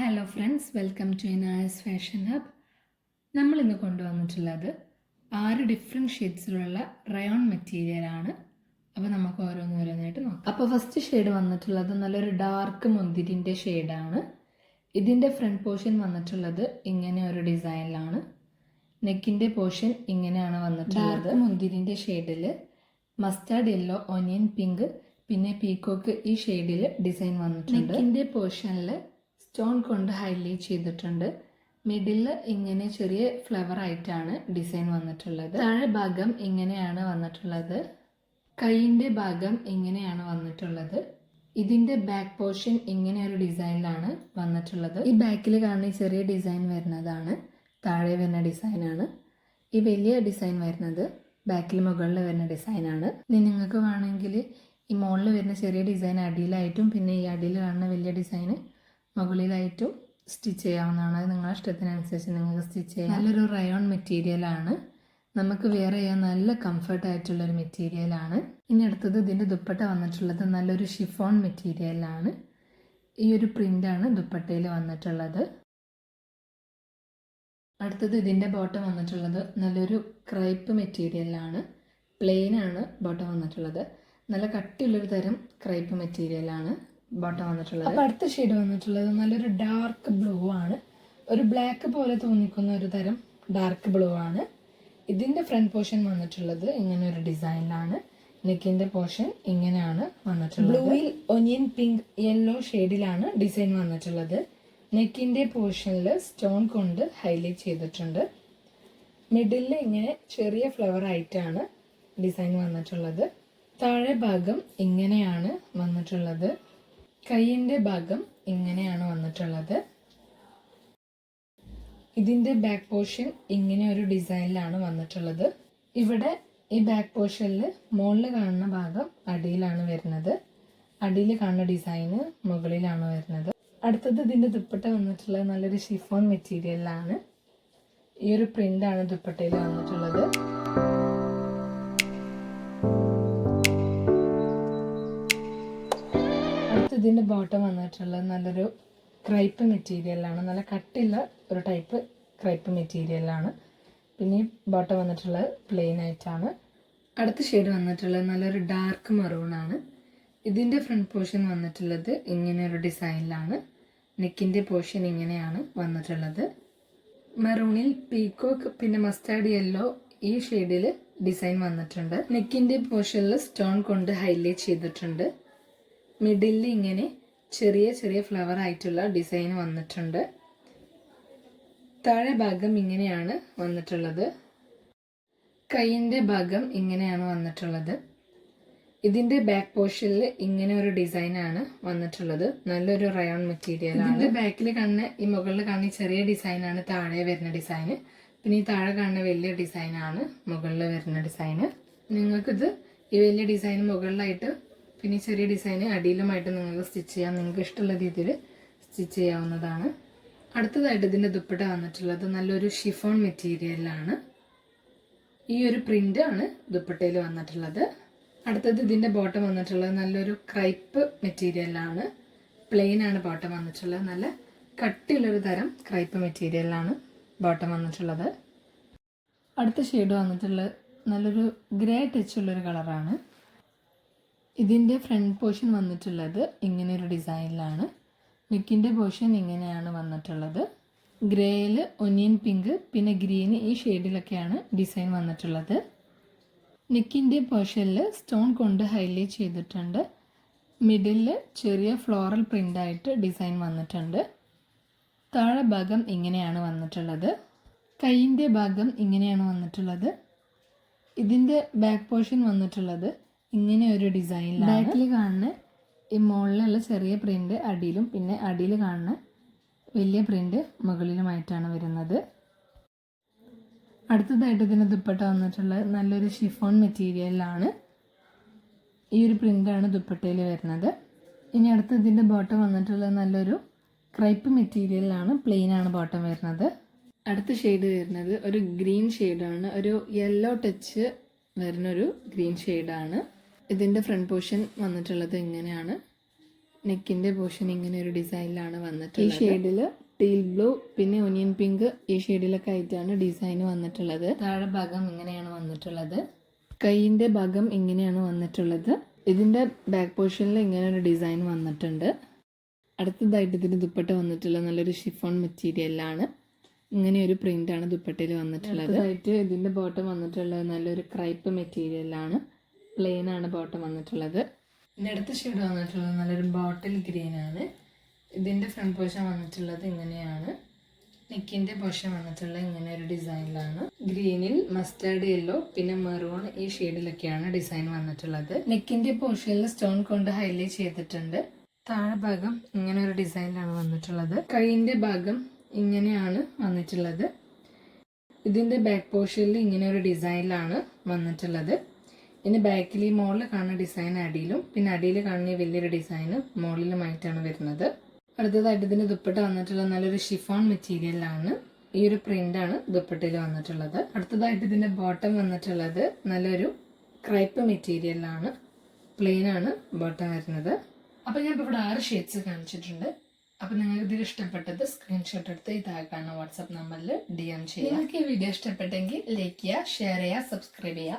Hello friends welcome to Inaya's fashion hub നമ്മൾ ഇന്ന് കൊണ്ടുവന്നിട്ടുള്ളത് ആറ് ഡിഫറെന്റ് ഷെയ്ഡ്സിലുള്ള റയോൺ മെറ്റീരിയലാണ് അപ്പോൾ നമുക്ക് ഓരോന്ന് ഓരോന്നായിട്ട് നോക്കാം. അപ്പോൾ ഫസ്റ്റ് ഷെയ്ഡ് വന്നിട്ടുള്ളത് നല്ലൊരു ഡാർക്ക് മുന്തിരിന്റെ ഷെയ്ഡാണ് ഇതിന്റെ ഫ്രണ്ട് പോർഷൻ വന്നിട്ടുള്ളത് ഇങ്ങനെ ഒരു ഡിസൈനിലാണ് നെക്കിന്റെ പോർഷൻ ഇങ്ങനെയാണ് വന്നിട്ടുള്ളത്. മുന്തിരിന്റെ ഷെയ്ഡിൽ മസ്റ്റാർഡ് യെല്ലോ ഒനിയൻ പിങ്ക് പിന്നെ പീക്കോക്ക് ഈ ഷെയ്ഡിൽ ഡിസൈൻ വന്നിട്ടുണ്ട്. നെക്കിന്റെ പോർഷനിൽ സ്റ്റോൺ കൊണ്ട് ഹൈലൈറ്റ് ചെയ്തിട്ടുണ്ട്. മിഡിൽ ഇങ്ങനെ ചെറിയ ഫ്ലവർ ആയിട്ടാണ് ഡിസൈൻ വന്നിട്ടുള്ളത്. താഴെ ഭാഗം ഇങ്ങനെയാണ് വന്നിട്ടുള്ളത്. കൈയിന്റെ ഭാഗം ഇങ്ങനെയാണ് വന്നിട്ടുള്ളത്. ഇതിന്റെ ബാക്ക് പോർഷൻ ഇങ്ങനെ ഒരു ഡിസൈനിലാണ് വന്നിട്ടുള്ളത്. ഈ ബാക്കിൽ കാണുന്ന ചെറിയ ഡിസൈൻ വരുന്നതാണ്. താഴെ വരുന്ന ഡിസൈനാണ്. ഈ വലിയ ഡിസൈൻ വരുന്നത് ബാക്കിൽ മുകളിൽ വരുന്ന ഡിസൈനാണ്. ഇനി നിങ്ങൾക്ക് വേണമെങ്കിൽ ഈ മുകളിൽ വരുന്ന ചെറിയ ഡിസൈൻ അടിയിലായിട്ടും പിന്നെ ഈ അടിയിൽ കാണുന്ന വലിയ ഡിസൈന് മുകളിലായിട്ടും സ്റ്റിച്ച് ചെയ്യാവുന്നതാണ്. അത് നിങ്ങളുടെ ഇഷ്ടത്തിനനുസരിച്ച് നിങ്ങൾക്ക് സ്റ്റിച്ച് ചെയ്യാം. നല്ലൊരു റയോൺ മെറ്റീരിയലാണ് നമുക്ക് വെയർ ചെയ്യാൻ നല്ല കംഫർട്ട് ആയിട്ടുള്ള ആയിട്ടുള്ളൊരു മെറ്റീരിയലാണ് ഇനി അടുത്തത് ഇതിന്റെ ദുപ്പട്ട വന്നിട്ടുള്ളത് നല്ലൊരു ഷിഫോൺ മെറ്റീരിയലാണ് ഈ ഒരു പ്രിന്റാണ് ദുപ്പട്ടയിൽ വന്നിട്ടുള്ളത്. അടുത്തത് ഇതിന്റെ ബോട്ടം വന്നിട്ടുള്ളത് നല്ലൊരു ക്രൈപ്പ് മെറ്റീരിയലാണ് പ്ലെയിൻ ആണ് ബോട്ടം വന്നിട്ടുള്ളത്. നല്ല കട്ടിയുള്ളൊരു തരം ക്രൈപ്പ് മെറ്റീരിയലാണ് ബോട്ടം വന്നിട്ടുള്ളത്. അപ്പോൾ അടുത്ത ഷെയ്ഡ് വന്നിട്ടുള്ളത് നല്ലൊരു ഡാർക്ക് ബ്ലൂ ആണ്. ഒരു ബ്ലാക്ക് പോലെ തോന്നിക്കുന്ന ഒരു തരം ഡാർക്ക് ബ്ലൂ ആണ്. ഇതിന്റെ ഫ്രണ്ട് പോർഷൻ വന്നിട്ടുള്ളത് ഇങ്ങനെ ഒരു ഡിസൈനിലാണ് നെക്കിന്റെ പോർഷൻ ഇങ്ങനെയാണ് വന്നിട്ടുള്ളത്. ബ്ലൂയിൽ ഒനിയൻ പിങ്ക് യെല്ലോ ഷെയ്ഡിലാണ് ഡിസൈൻ വന്നിട്ടുള്ളത്. നെക്കിന്റെ പോർഷനിൽ സ്റ്റോൺ കൊണ്ട് ഹൈലൈറ്റ് ചെയ്തിട്ടുണ്ട്. മിഡിലിൽ ഇങ്ങനെ ചെറിയ ഫ്ലവർ ആയിട്ടാണ് ഡിസൈൻ വന്നിട്ടുള്ളത്. താഴെ ഭാഗം ഇങ്ങനെയാണ് വന്നിട്ടുള്ളത്. കൈയിന്റെ ഭാഗം ഇങ്ങനെയാണ് വന്നിട്ടുള്ളത്. ഇതിന്റെ ബാക്ക് പോർഷൻ ഇങ്ങനെ ഒരു ഡിസൈനിലാണ് വന്നിട്ടുള്ളത്. ഇവിടെ ഈ ബാക്ക് പോർഷനിൽ മുകളിൽ കാണുന്ന ഭാഗം അടിയിലാണ് വരുന്നത്. അടിയിൽ കാണുന്ന ഡിസൈന് മുകളിലാണ് വരുന്നത്. അടുത്തത് ഇതിന്റെ ദുപ്പട്ട വന്നിട്ടുള്ളത് നല്ലൊരു ഷിഫോൺ മെറ്റീരിയലിലാണ് ഈ ഒരു പ്രിന്റാണ് ദുപ്പട്ടയിൽ വന്നിട്ടുള്ളത്. ഇതിന്റെ ബോട്ടം വന്നിട്ടുള്ളത് നല്ലൊരു ക്രൈപ്പ് മെറ്റീരിയലാണ് നല്ല കട്ടില്ല ഒരു ടൈപ്പ് ക്രൈപ്പ് മെറ്റീരിയലാണ് പിന്നെ ബോട്ടം വന്നിട്ടുള്ളത് പ്ലെയിൻ ആയിട്ടാണ് അടുത്ത ഷെയ്ഡ് വന്നിട്ടുള്ളത് നല്ലൊരു ഡാർക്ക് മറൂണാണ് ഇതിന്റെ ഫ്രണ്ട് പോർഷൻ വന്നിട്ടുള്ളത് ഇങ്ങനെ ഒരു ഡിസൈനിലാണ് നെക്കിന്റെ പോർഷൻ ഇങ്ങനെയാണ് വന്നിട്ടുള്ളത്. മെറൂണിൽ പീക്കോക്ക് പിന്നെ മസ്റ്റാർഡ് യെല്ലോ ഈ ഷെയ്ഡിൽ ഡിസൈൻ വന്നിട്ടുണ്ട്. നെക്കിന്റെ പോർഷനിൽ സ്റ്റോൺ കൊണ്ട് ഹൈലൈറ്റ് ചെയ്തിട്ടുണ്ട്. മിഡിലിൽ ഇങ്ങനെ ചെറിയ ചെറിയ ഫ്ലവർ ആയിട്ടുള്ള ഡിസൈൻ വന്നിട്ടുണ്ട്. താഴെ ഭാഗം ഇങ്ങനെയാണ് വന്നിട്ടുള്ളത്. കൈയിന്റെ ഭാഗം ഇങ്ങനെയാണ് വന്നിട്ടുള്ളത്. ഇതിന്റെ ബാക്ക് പോർഷനിൽ ഇങ്ങനെ ഒരു ഡിസൈനാണ് വന്നിട്ടുള്ളത്. നല്ലൊരു റയോൺ മെറ്റീരിയൽ ആണ്. ബാക്കിൽ കാണുന്ന ഈ മുകളിൽ കാണുന്ന ചെറിയ ഡിസൈനാണ് താഴെ വരുന്ന ഡിസൈൻ പിന്നെ ഈ താഴെ കാണുന്ന വലിയ ഡിസൈനാണ് മുകളിൽ വരുന്ന ഡിസൈന് നിങ്ങൾക്കിത് ഈ വലിയ ഡിസൈൻ മുകളിലായിട്ട് പിന്നെ ചെറിയ ഡിസൈൻ അടിയിലുമായിട്ട് നിങ്ങൾക്ക് സ്റ്റിച്ച് ചെയ്യാം. നിങ്ങൾക്ക് ഇഷ്ടമുള്ള രീതിയിൽ സ്റ്റിച്ച് ചെയ്യാവുന്നതാണ്. അടുത്തതായിട്ട് ഇതിന്റെ ദുപ്പട്ട വന്നിട്ടുള്ളത് നല്ലൊരു ഷിഫോൺ മെറ്റീരിയലാണ് ഈ ഒരു പ്രിന്റ് ആണ് ദുപ്പട്ടയിൽ വന്നിട്ടുള്ളത്. അടുത്തത് ഇതിന്റെ ബോട്ടം വന്നിട്ടുള്ളത് നല്ലൊരു ക്രൈപ്പ് മെറ്റീരിയലാണ് പ്ലെയിൻ ആണ് ബോട്ടം വന്നിട്ടുള്ളത്. നല്ല കട്ടിയുള്ളൊരു തരം ക്രൈപ്പ് മെറ്റീരിയലാണ് ബോട്ടം വന്നിട്ടുള്ളത്. അടുത്ത ഷെയ്ഡ് വന്നിട്ടുള്ളത് നല്ലൊരു ഗ്രേ ടച്ചുള്ളൊരു കളറാണ് ഇതിന്റെ ഫ്രണ്ട് പോർഷൻ വന്നിട്ടുള്ളത് ഇങ്ങനെ ഒരു ഡിസൈനിലാണ്. നെക്കിന്റെ പോർഷൻ ഇങ്ങനെയാണ് വന്നിട്ടുള്ളത്. ഗ്രേയിൽ ഒനിയൻ പിങ്ക് പിന്നെ ഗ്രീൻ ഈ ഷെയ്ഡിലൊക്കെയാണ് ഡിസൈൻ വന്നിട്ടുള്ളത്. നെക്കിന്റെ പോർഷനിൽ സ്റ്റോൺ കൊണ്ട് ഹൈലൈറ്റ് ചെയ്തിട്ടുണ്ട്. മിഡിലിൽ ചെറിയ ഫ്ലോറൽ പ്രിന്റായിട്ട് ഡിസൈൻ വന്നിട്ടുണ്ട്. താഴെ ഭാഗം ഇങ്ങനെയാണ് വന്നിട്ടുള്ളത്. കൈയിന്റെ ഭാഗം ഇങ്ങനെയാണ് വന്നിട്ടുള്ളത്. ഇതിന്റെ ബാക്ക് പോർഷൻ വന്നിട്ടുള്ളത്. ഇങ്ങനെ ഒരു ഡിസൈനിലാണ് ബാക്കിൽ കാണുന്ന ഈ മുകളിലുള്ള ചെറിയ പ്രിന്റ് അടിയിലും പിന്നെ അടിയിൽ കാണുന്ന വലിയ പ്രിന്റ് മുകളിലുമായിട്ടാണ് വരുന്നത്. അടുത്തതായിട്ട് ഇതിന് ദുപ്പട്ട വന്നിട്ടുള്ള നല്ലൊരു ഷിഫോൺ മെറ്റീരിയലാണ് ഈ ഒരു പ്രിന്റാണ് ദുപ്പട്ടയിൽ വരുന്നത്. ഇനി അടുത്ത് ഇതിന്റെ ബോട്ടം വന്നിട്ടുള്ള നല്ലൊരു ക്രൈപ്പ് മെറ്റീരിയലാണ് പ്ലെയിൻ ആണ് ബോട്ടം വരുന്നത്. അടുത്ത ഷെയ്ഡ് വരുന്നത് ഒരു ഗ്രീൻ ഷെയ്ഡാണ് ഒരു യെല്ലോ ടച്ച് വരുന്നൊരു ഗ്രീൻ ഷെയ്ഡാണ് ഇതിന്റെ ഫ്രണ്ട് പോർഷൻ വന്നിട്ടുള്ളത് ഇങ്ങനെയാണ്. നെക്കിന്റെ പോർഷൻ ഇങ്ങനെ ഒരു ഡിസൈനിലാണ് വന്നിട്ടുള്ളത്. ഈ ഷെയ്ഡിൽ ടീൽ ബ്ലൂ പിന്നെ ഒനിയൻ പിങ്ക് ഈ ഷെയ്ഡിലൊക്കെ ആയിട്ടാണ് ഡിസൈൻ വന്നിട്ടുള്ളത്. താഴെ ഭാഗം ഇങ്ങനെയാണ് വന്നിട്ടുള്ളത്. കൈയിന്റെ ഭാഗം ഇങ്ങനെയാണ് വന്നിട്ടുള്ളത്. ഇതിന്റെ ബാക്ക് പോർഷനിൽ ഇങ്ങനെ ഒരു ഡിസൈൻ വന്നിട്ടുണ്ട്. അടുത്തതായിട്ട് ഇതിന് ദുപ്പട്ട വന്നിട്ടുള്ള നല്ലൊരു ഷിഫോൺ മെറ്റീരിയലാണ് ഇങ്ങനെ ഒരു പ്രിന്റ് ആണ് ദുപ്പട്ടയിൽ വന്നിട്ടുള്ളത്. ഇതിന്റെ ബോട്ടം വന്നിട്ടുള്ളത് നല്ലൊരു ക്രൈപ്പ് മെറ്റീരിയലാണ് പ്ലെയിൻ ആണ് ബോട്ടം വന്നിട്ടുള്ളത്. അടുത്ത ഷെയ്ഡ് വന്നിട്ടുള്ളത് നല്ലൊരു ബോട്ടിൽ ഗ്രീൻ ആണ്. ഇതിന്റെ ഫ്രണ്ട് പോർഷൻ വന്നിട്ടുള്ളത് ഇങ്ങനെയാണ്. നെക്കിന്റെ പോർഷൻ വന്നിട്ടുള്ളത് ഇങ്ങനെ ഒരു ഡിസൈനിലാണ് ഗ്രീനിൽ മസ്റ്റാർഡ് യെല്ലോ പിന്നെ മെറൂൺ ഈ ഷെയ്ഡിലൊക്കെയാണ് ഡിസൈൻ വന്നിട്ടുള്ളത്. നെക്കിന്റെ പോർഷനിൽ സ്റ്റോൺ കൊണ്ട് ഹൈലൈറ്റ് ചെയ്തിട്ടുണ്ട്. താഴെ ഭാഗം ഇങ്ങനെ ഒരു ഡിസൈനിലാണ് വന്നിട്ടുള്ളത്. കൈയിന്റെ ഭാഗം ഇങ്ങനെയാണ് വന്നിട്ടുള്ളത്. ഇതിന്റെ ബാക്ക് പോർഷനിൽ ഇങ്ങനെ ഒരു ഡിസൈനിലാണ് വന്നിട്ടുള്ളത്. ഇനി ബാക്കിൽ ഈ മുകളിൽ കാണുന്ന ഡിസൈൻ അടിയിലും പിന്നെ അടിയിൽ കാണുന്ന വലിയൊരു ഡിസൈൻ മുകളിലുമായിട്ടാണ് വരുന്നത്. അടുത്തതായിട്ട് ഇതിന് ദുപ്പട്ട വന്നിട്ടുള്ള നല്ലൊരു ഷിഫോൺ മെറ്റീരിയലാണ് ഈ ഒരു പ്രിന്റാണ് ദുപ്പട്ടയിൽ വന്നിട്ടുള്ളത്. അടുത്തതായിട്ട് ഇതിന്റെ ബോട്ടം വന്നിട്ടുള്ളത് നല്ലൊരു ക്രൈപ്പ് മെറ്റീരിയലാണ് പ്ലെയിനാണ് ബോട്ടം വരുന്നത്. അപ്പൊ ഞാൻ ഇവിടെ ആറ് ഷെയ്ഡ്സ് കാണിച്ചിട്ടുണ്ട്. അപ്പൊ നിങ്ങൾക്ക് ഇതിൽ ഇഷ്ടപ്പെട്ടത് സ്ക്രീൻഷോട്ട് എടുത്ത് ഇതാക്കാണ് കാണുന്ന വാട്സ്ആപ്പ് നമ്പറിൽ ഡി എം ചെയ്യുക. നിങ്ങൾക്ക് ഈ വീഡിയോ ഇഷ്ടപ്പെട്ടെങ്കിൽ ലൈക്ക് ചെയ്യുക ഷെയർ ചെയ്യുക സബ്സ്ക്രൈബ് ചെയ്യുക.